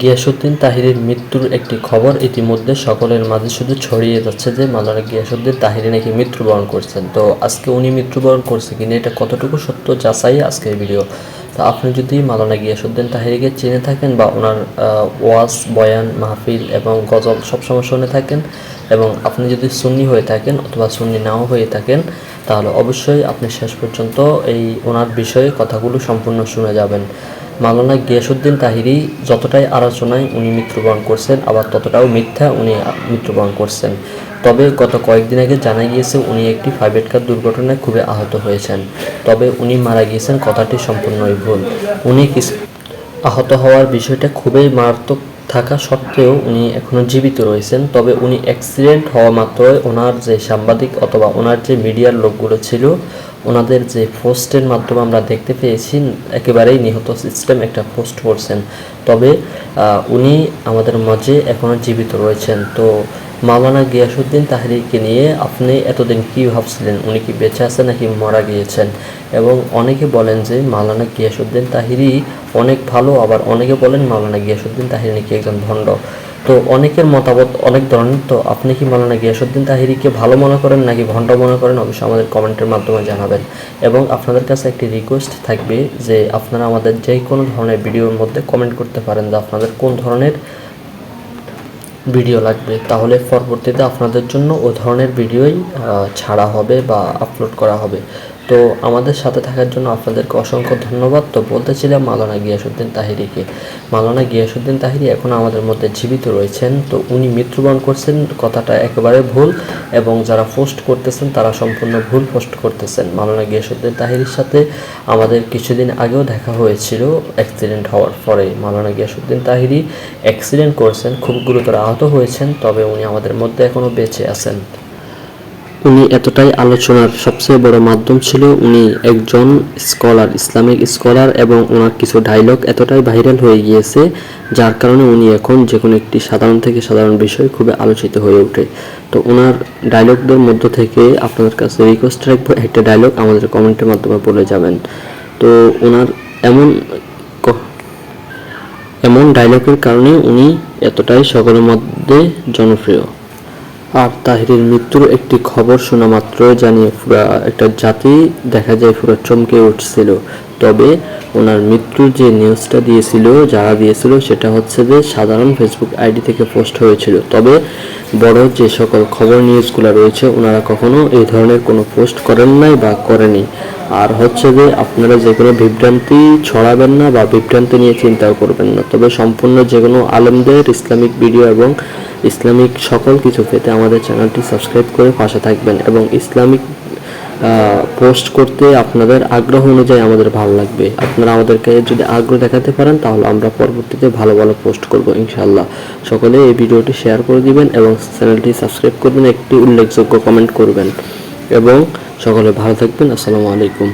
গিয়াসুদ্দিন তাহিরের মৃত্যুর একটি খবর ইতিমধ্যে সকলের মাঝে শুধু ছড়িয়ে যাচ্ছে যে মাওলানা গিয়াসুদ্দিন তাহিরি নাকি মৃত্যুবরণ করছেন। তো আজকে উনি মৃত্যুবরণ করছে কিনা এটা কতটুকু সত্য যাচাই আজকের ভিডিও? তো আপনি যদি মাওলানা গিয়াসুদ্দিন তাহিরিকে চিনে থাকেন বা ওনার ওয়াজ, বয়ান, মাহফিল এবং গজল সবসময় শুনে থাকেন এবং আপনি যদি সুন্নি হয়ে থাকেন অথবা সুন্নি নাও হয়ে থাকেন, তাহলে অবশ্যই আপনি শেষ পর্যন্ত এই ওনার বিষয়ে কথাগুলো সম্পূর্ণ শুনে যাবেন। মাওলানা গিয়াসুদ্দিন তাহিরি যতটাই আলোচনায় উনি মৃত্যুবরণ করছেন, আবার ততটাও মিথ্যা উনি মৃত্যুবরণ করছেন। তবে গত কয়েকদিন আগে জানা গিয়েছে উনি একটি প্রাইভেট কার দুর্ঘটনায় খুবই আহত হয়েছেন। তবে উনি মারা গিয়েছেন, কথাটি সম্পূর্ণই ভুল। উনি আহত হওয়ার বিষয়টা খুবই মারাত্মক থাকা সত্ত্বেও উনি এখনও জীবিত রয়েছেন, তবে উনি অ্যাক্সিডেন্ট হওয়া মাত্রই ওনার যে সাংবাদিক অথবা ওনার যে মিডিয়ার লোকগুলো ছিল, ওনাদের যে পোস্টের মাধ্যমে আমরা দেখতে পেয়েছি, একেবারেই নিহত সিস্টেম একটা পোস্ট করছেন। তবে উনি আমাদের মাঝে এখনও জীবিত রয়েছেন। তো মাওলানা গিয়াসুদ্দিন তাহরিকে নিয়ে আপনি এতদিন কি ভাবছিলেন? উনি কি বেঁচে আছেন নাকি মারা গিয়েছেন? এবং অনেকে বলেন যে মাওলানা গিয়াসুদ্দিন তাহিরি অনেক ভালো, আবার অনেকে বলেন মাওলানা গিয়াসুদ্দিন তাহিরি নাকি একজন ভণ্ড। তো অনেকের মতামত অনেক ধরনের। তো আপনি কি মালানা গিয়াসুদ্দিন তাহিরিকে ভালো মনে করেন নাকি ভণ্ড মনে করেন? অবশ্যই আমাদের কমেন্টের মাধ্যমে জানাবেন। এবং আপনাদের কাছে একটি রিকোয়েস্ট থাকবে যে আপনারা আমাদের যে কোনো ধরনের ভিডিওর মধ্যে কমেন্ট করতে পারেন, যে আপনাদের কোন ধরনের ভিডিও লাগবে। তাহলে পরবর্তীতে আপনাদের জন্য ও ধরনের ভিডিওই ছাড়া হবে বা আপলোড করা হবে। তো আমাদের সাথে থাকার জন্য আপনাদেরকে অসংখ্য ধন্যবাদ। তো বলতেছিলাম মালানা গিয়াসুদ্দিন তাহিরিকে। মালানা গিয়াসুদ্দিন তাহিরি এখন আমাদের মধ্যে জীবিত রয়েছেন। তো উনি মৃত্যুবরণ করছেন, কথাটা একেবারে ভুল এবং যারা পোস্ট করতেছেন তারা সম্পূর্ণ ভুল পোস্ট করতেছেন। মালানা গিয়াসুদ্দিন তাহিরির সাথে আমাদের কিছুদিন আগেও দেখা হয়েছিল অ্যাক্সিডেন্ট হওয়ার পরে। মালানা গিয়াসুদ্দিন তাহিরি অ্যাক্সিডেন্ট করেছেন, খুব গুরুতর আহত হয়েছেন, তবে উনি আমাদের মধ্যে এখনও বেঁচে আছেন। উনি এতটাই আলোচনার সবচেয়ে বড় মাধ্যম ছিল, উনি একজন স্কলার, ইসলামিক স্কলার এবং ওনার কিছু ডায়লগ এতটাই ভাইরাল হয়ে গিয়েছে, যার কারণে উনি এখন যে কোনো একটি সাধারণ থেকে সাধারণ বিষয় খুবই আলোচিত হয়ে ওঠে। তো ওনার ডায়লগদের মধ্য থেকে আপনাদের কাছে রিকোয়েস্ট রাখব, একটা ডায়লগ আমাদের কমেন্টের মাধ্যমে বলে যাবেন। তো ওনার এমন এমন ডায়লগের কারণে উনি এতটাই সকলের মধ্যে জনপ্রিয়। আর তাহিরের মৃত্যুর একটি খবর শোনা মাত্র জানিয়ে পুরা একটা জাতি দেখা যায় পুরো চমকে উঠছিল। তবে ওনার মৃত্যুর যে নিউজটা দিয়েছিল যারা দিয়েছিল, সেটা হচ্ছে যে সাধারণ ফেসবুক আইডি থেকে পোস্ট হয়েছিল। তবে বড় যে সকল খবর নিউজগুলো রয়েছে, ওনারা কখনো এই ধরনের কোনো পোস্ট করেন নাই বা করেনি। আর হচ্ছে যে আপনারা যে কোনো বিভ্রান্তি ছড়াবেন না বা বিভ্রান্তি নিয়ে চিন্তাও করবেন না। তবে সম্পূর্ণ যে কোনো আলেমদের ইসলামিক ভিডিও এবং ইসলামিক সকল কিছু পেতে আমাদের চ্যানেলটি সাবস্ক্রাইব করে পাশে থাকবেন এবং ইসলামিক পোস্ট করতে আপনাদের আগ্রহ অনুযায়ী আমাদের ভালো লাগবে। আপনারা আমাদেরকে যদি আগ্রহ দেখাতে পারেন, তাহলে আমরা পরবর্তীতে ভালো ভালো পোস্ট করব ইনশাল্লাহ সকলে এই ভিডিওটি শেয়ার করে দিবেন এবং চ্যানেলটি সাবস্ক্রাইব করবেন, একটি উল্লেখযোগ্য কমেন্ট করবেন। এবং সকলে ভালো থাকবেন, আসসালামু আলাইকুম।